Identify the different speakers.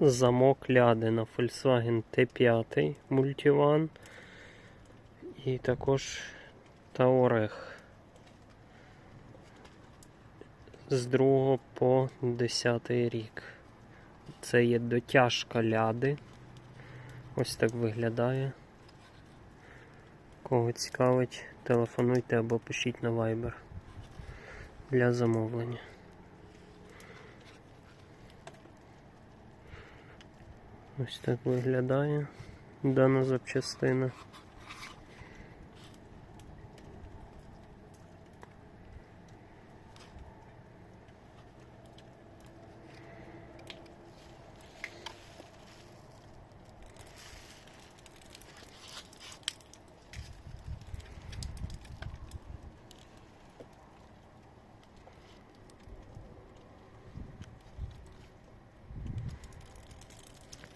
Speaker 1: замок ляди на Volkswagen T5 Multivan і також Таорех з 2 по 10 рік. Це є дотяжка ляди. Ось так виглядає. Кого цікавить, телефонуйте або пишіть на Viber для замовлення. Ось так виглядає дана запчастина.